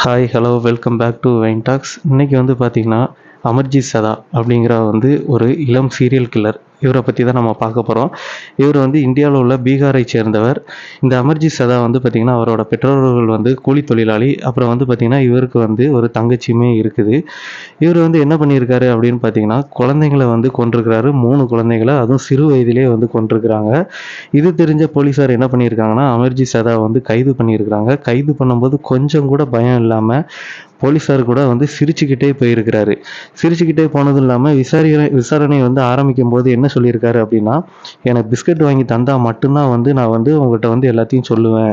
Hi hello welcome back to vein talks இன்றைக்கி வந்து பார்த்திங்கன்னா அமர்ஜித் சதா அப்படிங்கிற வந்து ஒரு இளம் சீரியல் கில்லர் இவரை பற்றி தான் நம்ம பார்க்க போகிறோம் இவர் வந்து இந்தியாவில் உள்ள பீகாரை சேர்ந்தவர். இந்த அமர்ஜித் சதா வந்து பார்த்திங்கன்னா அவரோட பெற்றோர்கள் வந்து கூலி தொழிலாளி. அப்புறம் வந்து பார்த்திங்கன்னா இவருக்கு வந்து ஒரு தங்கச்சியுமே இருக்குது. இவர் வந்து என்ன பண்ணியிருக்காரு அப்படின்னு பார்த்தீங்கன்னா குழந்தைங்களை வந்து கொண்டிருக்கிறாரு மூணு குழந்தைங்களை அதுவும் சிறு வயதிலே வந்து கொண்டிருக்கிறாங்க இது தெரிஞ்ச போலீஸார் என்ன பண்ணியிருக்காங்கன்னா அமர்ஜித் சதா வந்து கைது பண்ணியிருக்கிறாங்க. கைது பண்ணும்போது கொஞ்சம் கூட பயம் இல்லாமல் போலீஸார் கூட வந்து சிரிச்சுக்கிட்டே போயிருக்கிறாரு. சிரிச்சுக்கிட்டே போனதும் இல்லாமல் விசாரணை விசாரணை வந்து ஆரம்பிக்கும் போது என்ன சொல்லியிருக்காரு அப்படின்னா எனக்கு பிஸ்கட் வாங்கி தந்தால் மட்டும்தான் வந்து நான் வந்து உங்கள்கிட்ட வந்து எல்லாத்தையும் சொல்லுவேன்.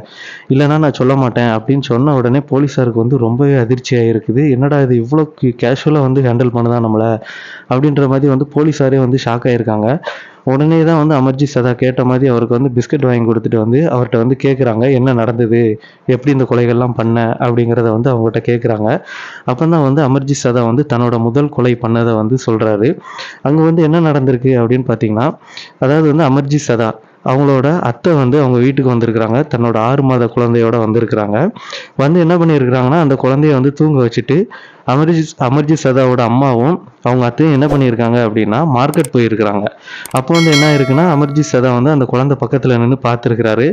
இல்லைன்னா நான் சொல்ல மாட்டேன். அப்படின்னு சொன்ன உடனே போலீஸாருக்கு வந்து ரொம்பவே அதிர்ச்சியாக இருக்குது என்னடா இது இவ்வளோ கேஷுவலாக வந்து ஹேண்டில் பண்ணுதா நம்மளை? அப்படின்ற மாதிரி வந்து போலீஸாரே வந்து ஷாக் ஆயிருக்காங்க. உடனே தான் வந்து அமர்ஜி சதா கேட்ட மாதிரி அவருக்கு வந்து பிஸ்கட் வாங்கி கொடுத்துட்டு வந்து அவர்கிட்ட வந்து கேட்குறாங்க என்ன நடந்தது? எப்படி இந்த கொலைகள்லாம் பண்ண? அப்படிங்கிறத வந்து அவங்ககிட்ட கேட்குறாங்க அப்போ தான் வந்து அமர்ஜித் சதா வந்து தன்னோட முதல் கொலை பண்ணதை வந்து சொல்கிறாரு அங்கே வந்து என்ன நடந்திருக்கு அப்படின்னு பார்த்தீங்கன்னா அதாவது வந்து அமர்ஜி சதா அவங்களோட அத்தை வந்து அவங்க வீட்டுக்கு வந்திருக்கிறாங்க. தன்னோட ஆறு மாத குழந்தையோட வந்திருக்கிறாங்க. வந்து என்ன பண்ணியிருக்கிறாங்கன்னா அந்த குழந்தைய வந்து தூங்க வச்சுட்டு அமர்ஜித் அமர்ஜித் சதாவோட அம்மாவும் அவங்க அத்தையும் என்ன பண்ணியிருக்காங்க அப்படின்னா மார்க்கெட் போயிருக்கிறாங்க. அப்போ வந்து என்ன இருக்குன்னா அமர்ஜித் சதா வந்து அந்த குழந்தை பக்கத்தில் நின்று பார்த்துருக்கிறாரு.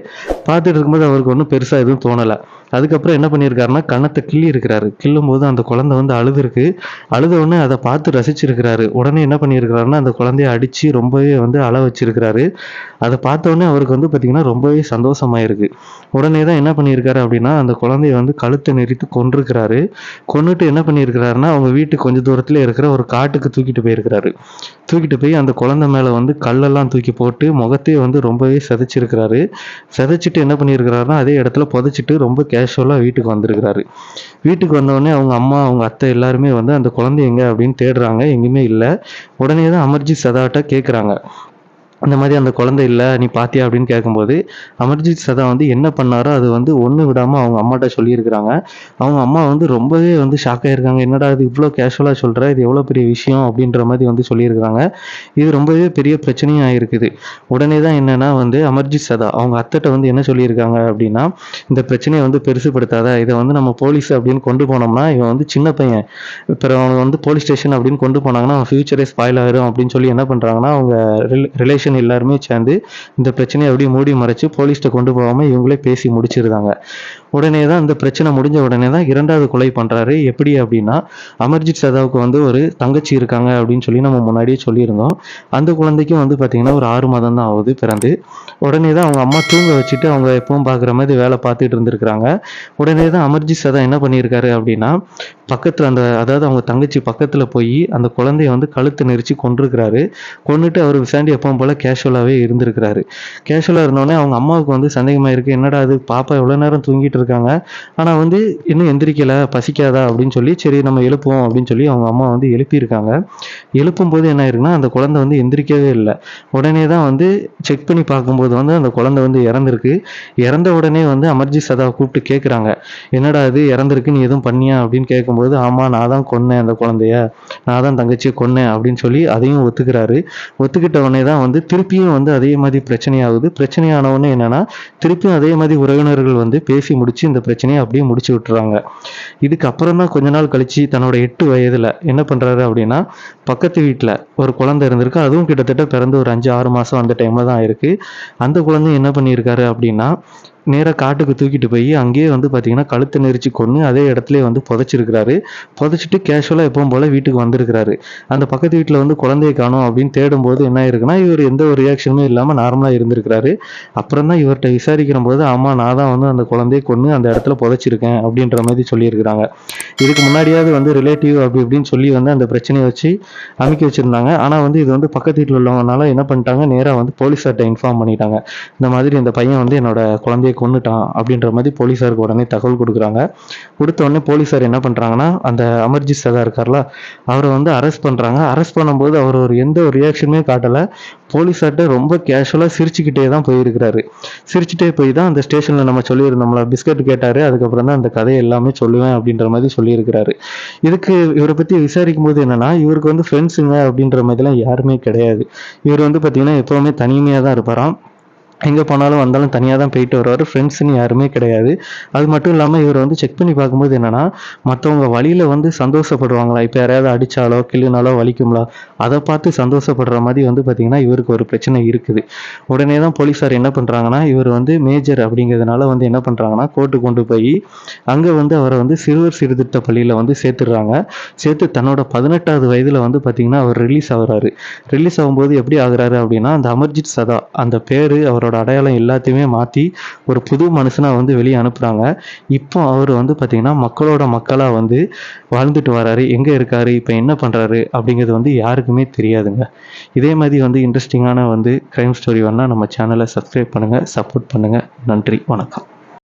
பார்த்துட்டு இருக்கும்போது அவருக்கு ஒன்றும் பெருசாக எதுவும் தோணலை. அதுக்கப்புறம் என்ன பண்ணியிருக்காருன்னா கன்னத்தை கிள்ளி இருக்கிறாரு. கிள்ளும் போது அந்த குழந்தை வந்து அழுதுருக்கு. அழுத உடனே அதை பார்த்து ரசிச்சிருக்கிறாரு. உடனே என்ன பண்ணியிருக்கிறாருன்னா அந்த குழந்தைய அடித்து ரொம்பவே வந்து அழ வச்சிருக்கிறாரு. அதை பார்த்தோடனே அவருக்கு வந்து பார்த்திங்கன்னா ரொம்பவே சந்தோஷமாயிருக்கு. உடனே தான் என்ன பண்ணியிருக்காரு அப்படின்னா அந்த குழந்தைய வந்து கழுத்தை நெறித்து கொண்டிருக்கிறாரு கொண்டுட்டு என்ன பண்ணியிருக்கிறாருன்னா அவங்க வீட்டுக்கு கொஞ்சம் தூரத்துல இருக்கிற ஒரு காட்டுக்கு தூக்கிட்டு போயிருக்கிறாரு. தூக்கிட்டு போய் அந்த குழந்தை மேலே வந்து கல்லெல்லாம் தூக்கி போட்டு முகத்தையே வந்து ரொம்பவே சிதைச்சிருக்கிறாரு. சதைச்சிட்டு என்ன பண்ணியிருக்கிறாருன்னா அதே இடத்துல புதைச்சிட்டு ரொம்ப கேஷுவலாக வீட்டுக்கு வந்திருக்கிறாரு. வீட்டுக்கு வந்தவொடனே அவங்க அம்மா அவங்க அத்தை எல்லாருமே வந்து அந்த குழந்தை எங்கே? அப்படின்னு தேடுறாங்க. எங்கேயுமே இல்லை. உடனே தான் அமர்ஜித் சதாட்ட கேட்குறாங்க இந்த மாதிரி அந்த குழந்தை இல்லை நீ பாத்தியா அப்படின்னு கேட்கும்போது அமர்ஜித் சதா வந்து என்ன பண்ணாரோ அது வந்து ஒன்று விடாமல் அவங்க அம்மாட்ட சொல்லியிருக்கிறாங்க. அவங்க அம்மா வந்து ரொம்பவே வந்து ஷாக் ஆகிருக்காங்க என்னடா இது இவ்வளோ கேஷுவலாக சொல்கிற இது எவ்வளோ பெரிய விஷயம் அப்படின்ற மாதிரி வந்து சொல்லியிருக்கிறாங்க. இது ரொம்பவே பெரிய பிரச்சனையும் ஆகிருக்குது உடனே தான் என்னென்னா வந்து அமர்ஜித் சதா அவங்க அத்தட்ட வந்து என்ன சொல்லியிருக்காங்க அப்படின்னா இந்த பிரச்சனையை வந்து பெருசுப்படுத்தாத இதை வந்து நம்ம போலீஸ் அப்படின்னு கொண்டு போனோம்னா இவன் வந்து சின்ன பையன். இப்போ அவங்க வந்து போலீஸ் ஸ்டேஷன் அப்படின்னு கொண்டு போனாங்கன்னா அவன் ஃபியூச்சரே ஸ்பாயில் ஆயிரும் அப்படின்னு சொல்லி என்ன பண்ணுறாங்கன்னா அவங்க ரிலேஷன் எல்லாருமே சேர்ந்து இந்த பிரச்சனையை அப்படியே மூடி மறைச்சு போலீஸ்கிட்ட கொண்டு போகாமல் இவங்களே பேசி முடிச்சிருந்தாங்க உடனே தான் இந்த பிரச்சனை முடிஞ்ச உடனே தான் இரண்டாவது கொலை பண்ணுறாரு எப்படி அப்படின்னா அமர்ஜித் சதாவுக்கு வந்து ஒரு தங்கச்சி இருக்காங்க அப்படின்னு சொல்லி நம்ம முன்னாடியே சொல்லியிருந்தோம். அந்த குழந்தைக்கும் வந்து பார்த்திங்கன்னா ஒரு ஆறு மாதம் தான் ஆகுது பிறந்து. உடனே தான் அவங்க அம்மா தூங்க வச்சுட்டு அவங்க எப்பவும் பார்க்குற மாதிரி வேலை பார்த்துட்டு இருந்திருக்கிறாங்க. உடனே தான் அமர்ஜித் சதா என்ன பண்ணியிருக்காரு அப்படின்னா பக்கத்தில் அந்த அதாவது அவங்க தங்கச்சி பக்கத்தில் போய் அந்த குழந்தைய வந்து கழுத்து நெரிச்சு கொண்டிருக்கிறாரு கொண்டுட்டு அவர் விசாண்டி எப்பவும் போல கேஷுவலாகவே இருந்திருக்கிறாரு. கேஷுவலாக இருந்தோடனே அவங்க அம்மாவுக்கு வந்து சந்தேகமாக இருக்குது என்னடா அது பாப்பா எவ்வளோ நேரம் தூங்கிட்டு இருக்காங்க? ஆனால் வந்து இன்னும் எந்திரிக்கலை பசிக்காதா? அப்படின்னு சொல்லி சரி நம்ம எழுப்புவோம். அப்படின்னு சொல்லி அவங்க அம்மா வந்து எழுப்பியிருக்காங்க. எழுப்பும் போது என்ன ஆயிருக்குன்னா அந்த குழந்தை வந்து எந்திரிக்கவே இல்லை. உடனே தான் வந்து செக் பண்ணி பார்க்கும்போது வந்து அந்த குழந்தை வந்து இறந்துருக்கு. இறந்த உடனே வந்து அமர்ஜித் சதாவை கூப்பிட்டு கேட்குறாங்க என்னடா இது? இறந்துருக்கு. நீ எதுவும் பண்ணியா? அப்படின்னு கேட்கும்போது ஆமாம் நான் தான் கொன்னேன் அந்த குழந்தைய. நான் தான் தங்கச்சியை கொன்னேன். அப்படின்னு சொல்லி அதையும் ஒத்துக்கிறாரு. ஒத்துக்கிட்ட உடனே தான் வந்து திருப்பியும் வந்து அதே மாதிரி பிரச்சனையாகுது. பிரச்சனையானவொன்னே உடனே என்னன்னா திருப்பியும் அதே மாதிரி உறவினர்கள் வந்து பேசி முடிச்சு இந்த பிரச்சனையை அப்படியே முடிச்சு விட்டுறாங்க. இதுக்கு தான் கொஞ்ச நாள் கழிச்சு தன்னோட எட்டு வயதுல என்ன பண்றாரு அப்படின்னா பக்கத்து வீட்டில் ஒரு குழந்தை இருந்திருக்கு. அதுவும் கிட்டத்தட்ட பிறந்து ஒரு அஞ்சு ஆறு மாசம் அந்த டைம்ல தான் இருக்கு. அந்த குழந்தை என்ன பண்ணியிருக்காரு அப்படின்னா நேராக காட்டுக்கு தூக்கிட்டு போய் அங்கேயே வந்து பார்த்தீங்கன்னா கழுத்தை நெரிச்சு கொண்டு அதே இடத்துல வந்து புதைச்சிருக்கிறாரு. புதைச்சிட்டு கேஷுவலாக எப்பவும் போல் வீட்டுக்கு வந்திருக்கிறாரு. அந்த பக்கத்து வீட்டில் வந்து குழந்தைய காணும் அப்படின்னு தேடும்போது என்ன ஆயிருக்குன்னா இவர் எந்த ஒரு ரியாக்ஷனுமே இல்லாமல் நார்மலாக இருந்திருக்கிறாரு. அப்புறம் தான் இவர்கிட்ட விசாரிக்கிற போது ஆமாம் நான் தான் வந்து அந்த குழந்தைய கொண்டு அந்த இடத்துல புதைச்சிருக்கேன் அப்படின்ற மாதிரி சொல்லியிருக்கிறாங்க. இதுக்கு முன்னாடியாவது வந்து ரிலேட்டிவ் அப்படி இப்படின்னு சொல்லி வந்து அந்த பிரச்சனையை வச்சு அமைக்க வச்சுருந்தாங்க. ஆனால் வந்து இது வந்து பக்கத்து வீட்டில் உள்ளவங்கனால என்ன பண்ணிட்டாங்க நேராக வந்து போலீஸார்ட்ட இன்ஃபார்ம் பண்ணிட்டாங்க. இந்த மாதிரி இந்த பையன் வந்து என்னோட குழந்தைய கொண்டுட்டான் அப்படின்ற மாதிரி போலீஸாருக்கு உடனே தகவல் கொடுக்குறாங்க. கொடுத்த உடனே போலீஸார் என்ன பண்ணுறாங்கன்னா அந்த அமர்ஜித் சதா இருக்கார்ல அவரை வந்து அரெஸ்ட் பண்ணுறாங்க அரெஸ்ட் பண்ணும்போது அவர் ஒரு எந்த ஒரு ரியாக்ஷனுமே காட்டலை. போலீஸார்கிட்ட ரொம்ப கேஷுவலாக சிரிச்சுக்கிட்டே தான் போயிருக்கிறாரு. சிரிச்சுட்டே போய் தான் அந்த ஸ்டேஷனில் நம்ம சொல்லியிருந்தோம்ல பிஸ்கட் கேட்டார் அதுக்கப்புறம் தான் அந்த கதையை எல்லாமே சொல்லுவேன் அப்படின்ற மாதிரி சொல்லியிருக்கிறாரு. இதுக்கு இவரை பற்றி விசாரிக்கும் போது என்னன்னா இவருக்கு வந்து ஃப்ரெண்ட்ஸுங்க அப்படின்ற மாதிரிலாம் யாருமே கிடையாது. இவர் வந்து பார்த்தீங்கன்னா எப்போவுமே தனிமையாக தான் இருப்பாராம். எங்கே போனாலும் வந்தாலும் தனியாக தான் போயிட்டு வருவார். ஃப்ரெண்ட்ஸ்னு யாருமே கிடையாது. அது மட்டும் இல்லாமல் இவர் வந்து செக் பண்ணி பார்க்கும்போது என்னென்னா மற்றவங்க வழியில் வந்து சந்தோஷப்படுவாங்களா? இப்போ யாரையாவது அடித்தாலோ கிள்ளுனாலோ வலிக்கும்லா? அதை பார்த்து சந்தோஷப்படுற மாதிரி வந்து பார்த்திங்கன்னா இவருக்கு ஒரு பிரச்சனை இருக்குது. உடனே தான் போலீஸார் என்ன பண்ணுறாங்கன்னா இவர் வந்து மேஜர் அப்படிங்கிறதுனால வந்து என்ன பண்ணுறாங்கன்னா கோர்ட்டு கொண்டு போய் அங்கே வந்து அவரை வந்து சிறுவர் சீர்திருத்த பள்ளியில் வந்து சேர்த்துடுறாங்க. சேர்த்து தன்னோட பதினெட்டாவது வயதில் வந்து பார்த்திங்கன்னா அவர் ரிலீஸ் ஆகுறாரு. ரிலீஸ் ஆகும்போது எப்படி ஆகுறாரு அப்படின்னா அந்த அமர்ஜித் சதா அந்த பேர் அவரோட அவரோட அடையாளம் எல்லாத்தையுமே மாற்றி ஒரு புது மனுஷனாக வந்து வெளியே அனுப்புகிறாங்க இப்போ அவர் வந்து பார்த்திங்கன்னா மக்களோட மக்களாக வந்து வாழ்ந்துட்டு வராரு. எங்கே இருக்காரு? இப்போ என்ன பண்ணுறாரு அப்படிங்கிறது வந்து யாருக்குமே தெரியாதுங்க. இதே மாதிரி வந்து இன்ட்ரெஸ்டிங்கான வந்து க்ரைம் ஸ்டோரி வேணால் நம்ம சேனலை சப்ஸ்கிரைப் பண்ணுங்கள் சப்போர்ட் பண்ணுங்கள் நன்றி வணக்கம்.